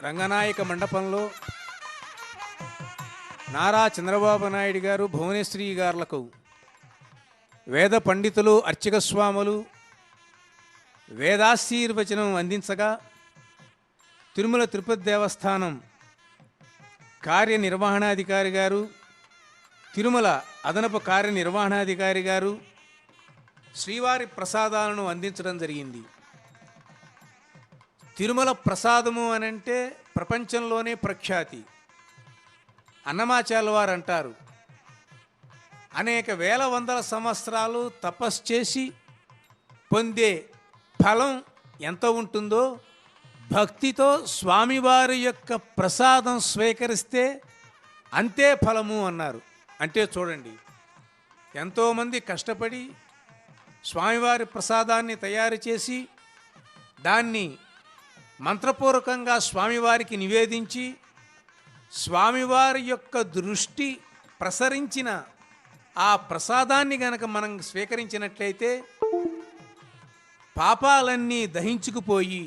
రంగనాయక మండపంలో నారా చంద్రబాబు నాయుడు గారు భువనేశ్వరి గారులకు వేద పండితులు అర్చక స్వాములు వేదాశీర్వచనం అందించగా తిరుమల తిరుపతి దేవస్థానం కార్యనిర్వహణాధికారి గారు తిరుమల అదనపు కార్యనిర్వహణాధికారి గారు శ్రీవారి ప్రసాదాలను అందించడం జరిగింది. తిరుమల ప్రసాదము అనంటే ప్రపంచంలోనే ప్రఖ్యాతి. అన్నమాచార్య వారు అంటారు అనేక వేల వందల సంవత్సరాలు తపస్సు చేసి పొందే ఫలం ఎంత ఉంటుందో భక్తితో స్వామివారి యొక్క ప్రసాదం స్వీకరిస్తే అంతే ఫలము అన్నారు. అంటే చూడండి ఎంతోమంది కష్టపడి స్వామివారి ప్రసాదాన్ని తయారు చేసి దాన్ని మంత్రపూర్వకంగా స్వామివారికి నివేదించి స్వామివారి యొక్క దృష్టి ప్రసరించిన ఆ ప్రసాదాన్ని గనక మనం స్వీకరించినట్లయితే పాపాలన్నీ దహించుకుపోయి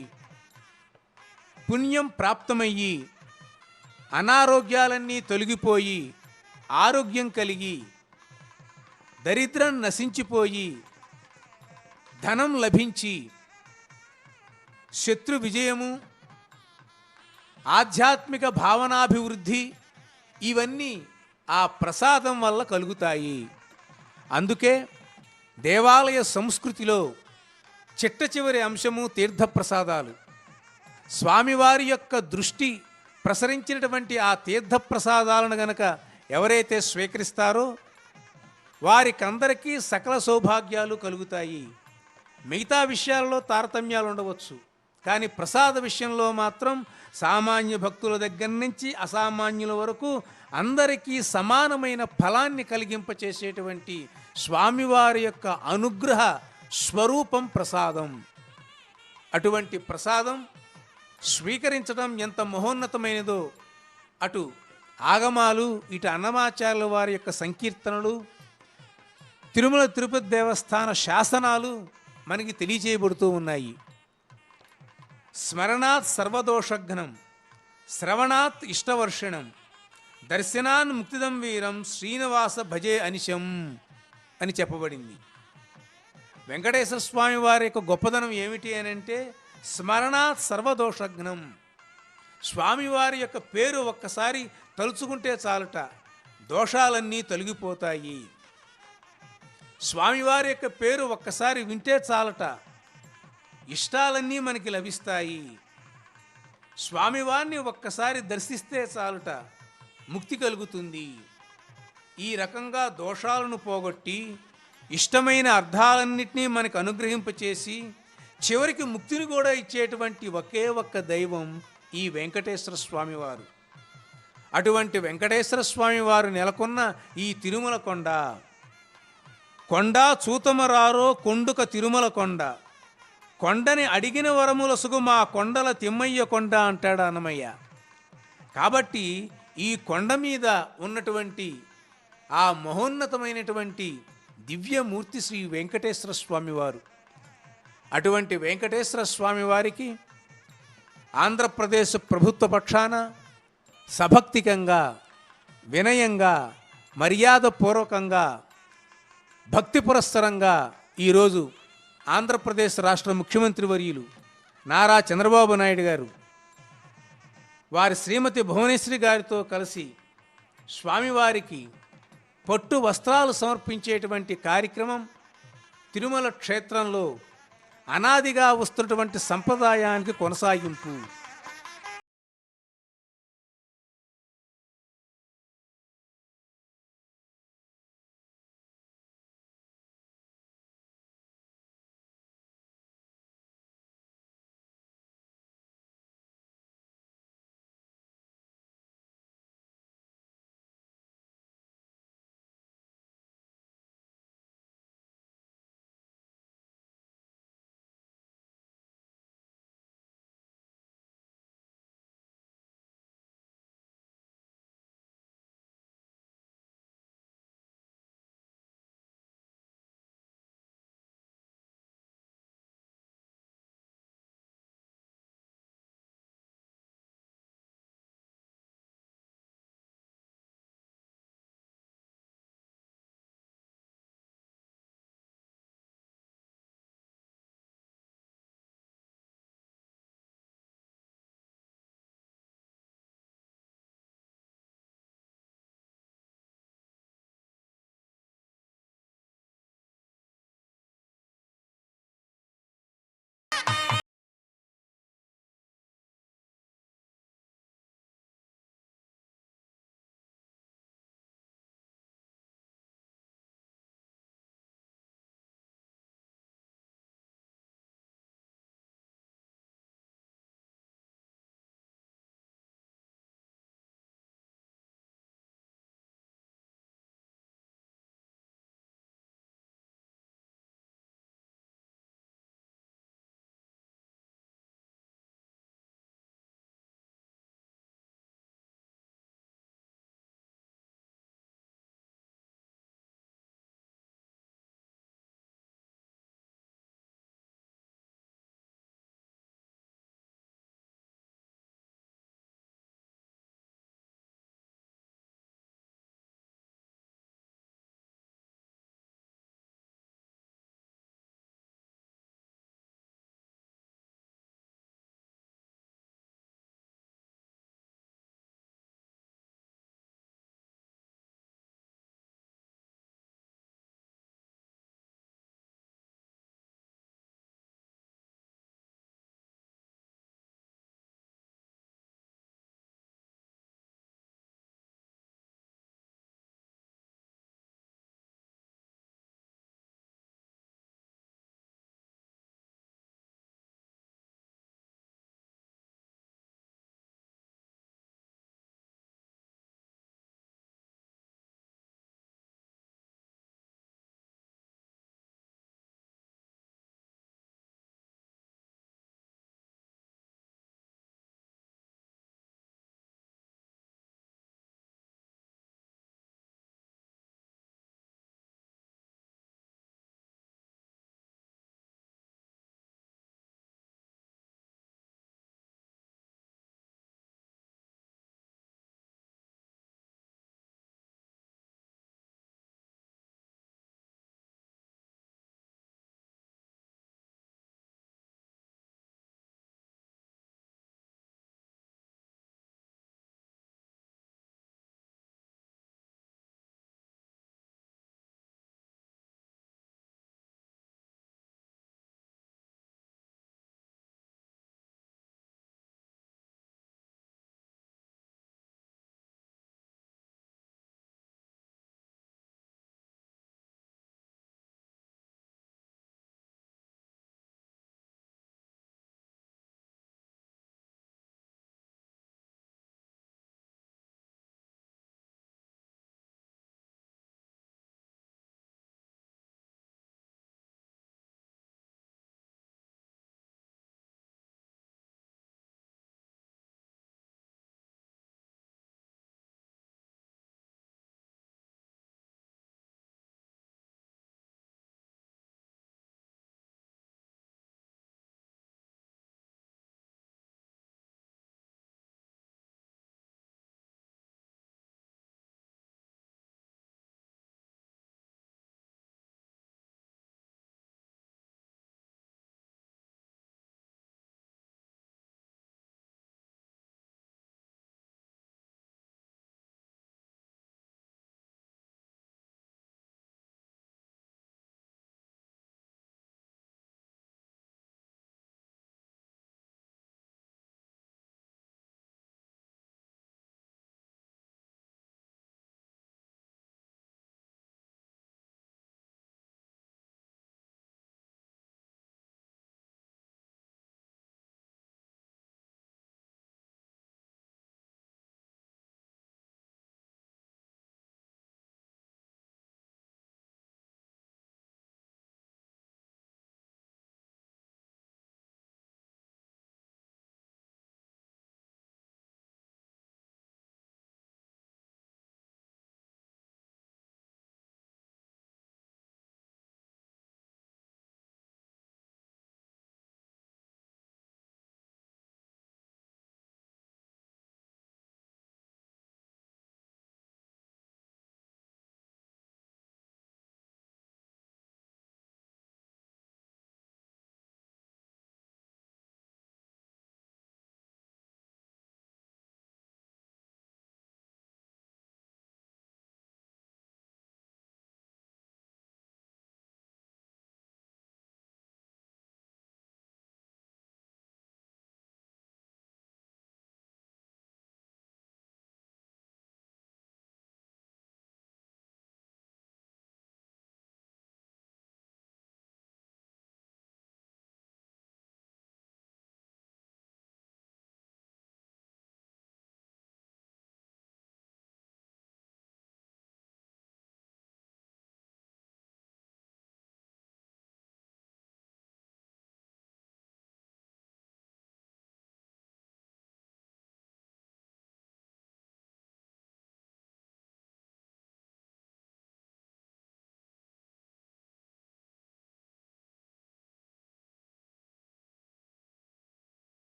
పుణ్యం ప్రాప్తమయ్యి అనారోగ్యాలన్నీ తొలగిపోయి ఆరోగ్యం కలిగి దరిద్రం నశించిపోయి ధనం లభించి శత్రు విజయము ఆధ్యాత్మిక భావనాభివృద్ధి ఇవన్నీ ఆ ప్రసాదం వల్ల కలుగుతాయి. అందుకే దేవాలయ సంస్కృతిలో చిట్ట చివరి అంశము తీర్థప్రసాదాలు. స్వామివారి యొక్క దృష్టి ప్రసరించినటువంటి ఆ తీర్థప్రసాదాలను గనక ఎవరైతే స్వీకరిస్తారో వారికందరికీ సకల సౌభాగ్యాలు కలుగుతాయి. మిగతా విషయాల్లో తారతమ్యాలు ఉండవచ్చు. కానీ ప్రసాద విషయంలో మాత్రం సామాన్య భక్తుల దగ్గర నుంచి అసామాన్యుల వరకు అందరికీ సమానమైన ఫలాన్ని కలిగింపచేసేటువంటి స్వామివారి యొక్క అనుగ్రహ స్వరూపం ప్రసాదం. అటువంటి ప్రసాదం స్వీకరించడం ఎంత మహోన్నతమైనదో అటు ఆగమాలు ఇటు అన్నమాచార్యుల వారి యొక్క సంకీర్తనలు తిరుమల తిరుపతి దేవస్థాన శాసనాలు మనకి తెలియజేయబడుతూ ఉన్నాయి. స్మరణాత్ సర్వదోషఘ్నం శ్రవణాత్ ఇష్టవర్షణం దర్శనాన్ ముక్తిదం వీరం శ్రీనివాస భజే అనిశం అని చెప్పబడింది. వెంకటేశ్వర స్వామి వారి యొక్క గొప్పదనం ఏమిటి అని అంటే స్మరణాత్ సర్వదోషఘ్నం. స్వామివారి యొక్క పేరు ఒక్కసారి తలుచుకుంటే చాలట దోషాలన్నీ తొలగిపోతాయి. స్వామివారి యొక్క పేరు ఒక్కసారి వింటే చాలట ఇష్టాలన్నీ మనకి లభిస్తాయి. స్వామివారిని ఒక్కసారి దర్శిస్తే చాలుట ముక్తి కలుగుతుంది. ఈ రకంగా దోషాలను పోగొట్టి ఇష్టమైన అర్థాలన్నింటినీ మనకు అనుగ్రహింపచేసి చివరికి ముక్తిని కూడా ఇచ్చేటువంటి ఒకే ఒక్క దైవం ఈ వెంకటేశ్వర స్వామివారు. అటువంటి వెంకటేశ్వర స్వామివారు నెలకొన్న ఈ తిరుమల కొండ కొండ చూతమరారో కొండుక తిరుమల కొండ కొండని అడిగిన వరముల సుగుమా కొండల తిమ్మయ్య కొండ అంటాడు అన్నమయ్య. కాబట్టి ఈ కొండ మీద ఉన్నటువంటి ఆ మహోన్నతమైనటువంటి దివ్యమూర్తి శ్రీ వెంకటేశ్వర స్వామివారు అటువంటి వెంకటేశ్వర స్వామివారికి ఆంధ్రప్రదేశ్ ప్రభుత్వ పక్షాన సభక్తికంగా వినయంగా మర్యాదపూర్వకంగా భక్తి పురస్సరంగా ఈరోజు ఆంధ్రప్రదేశ్ రాష్ట్ర ముఖ్యమంత్రి వర్యులు నారా చంద్రబాబు నాయుడు గారు వారి శ్రీమతి భువనేశ్వరి గారితో కలిసి స్వామివారికి పట్టు వస్త్రాలు సమర్పించేటువంటి కార్యక్రమం తిరుమల క్షేత్రంలో అనాదిగా వస్తున్నటువంటి సంప్రదాయానికి కొనసాగింపు.